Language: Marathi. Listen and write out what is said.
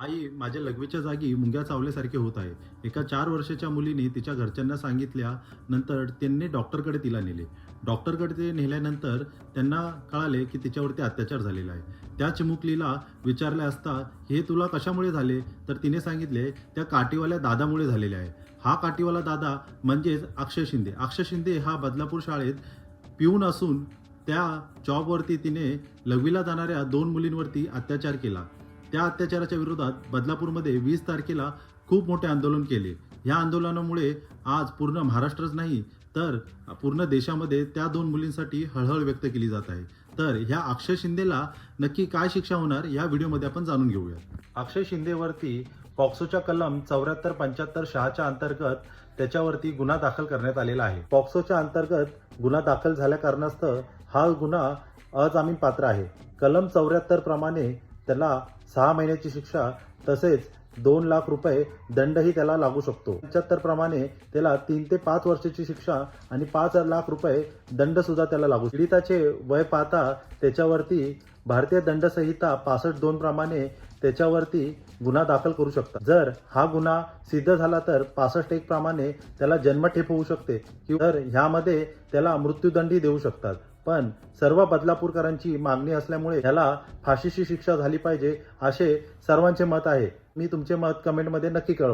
आई माझ्या लघवीच्या जागी मुंग्या चावल्यासारखे होत आहे. एका चार वर्षाच्या मुलीने तिच्या घरच्यांना सांगितल्या नंतर त्यांनी डॉक्टरकडे तिला नेले. डॉक्टरकडे ते नेल्यानंतर त्यांना कळाले की तिच्यावरती अत्याचार झालेला आहे. त्या चिमुकलीला विचारले असता हे तुला कशामुळे झाले? तर तिने सांगितले त्या काठीवाल्या दादामुळे झालेले आहे. हा काठीवाला दादा म्हणजेच अक्षय शिंदे. अक्षय शिंदे हा बदलापूर शाळेत पिऊन असून त्या जॉबवरती तिने लघवीला जाणाऱ्या दोन मुलींवरती अत्याचार केला. त्या अत्याचाराच्या विरोधात बदलापूरमध्ये वीस तारखेला खूप मोठे आंदोलन केले. या आंदोलनामुळे आज पूर्ण महाराष्ट्रच नाही तर पूर्ण देशामध्ये त्या दोन मुलींसाठी हळहळ व्यक्त केली जात आहे. तर ह्या अक्षय शिंदेला नक्की काय शिक्षा होणार या व्हिडिओमध्ये आपण जाणून घेऊया अक्षय शिंदेवरती पॉक्सोच्या कलम चौऱ्याहत्तर पंच्याहत्तर शहाच्या अंतर्गत त्याच्यावरती गुन्हा दाखल करण्यात आलेला आहे. पॉक्सोच्या अंतर्गत गुन्हा दाखल झाल्या कारणास्तव हा गुन्हा अजामीन पात्र आहे. कलम चौऱ्याहत्तर प्रमाणे त्याला सहा महिन्याची शिक्षा तसेच दोन लाख रुपये दंडही त्याला लागू शकतो. पंच्याहत्तर प्रमाणे त्याला तीन ते पाच वर्षाची शिक्षा आणि पाच लाख रुपये दंड सुद्धा त्याला लागू पीडिताचे वय पाहता त्याच्यावरती भारतीय दंड संहिता पासष्ट दोन प्रमाणे त्याच्यावरती गुन्हा दाखल करू शकतात. जर हा गुन्हा सिद्ध झाला तर पासष्ट एक प्रमाणे त्याला जन्मठेप होऊ शकते किंवा तर ह्यामध्ये त्याला मृत्यूदंडही देऊ शकतात. पण सर्व बदलापूरकरांची मागणी असल्यामुळे ह्याला फाशीची शिक्षा झाली पाहिजे असे सर्वांचे मत आहे. मी तुमचे मत कमेंटमध्ये नक्की कळव.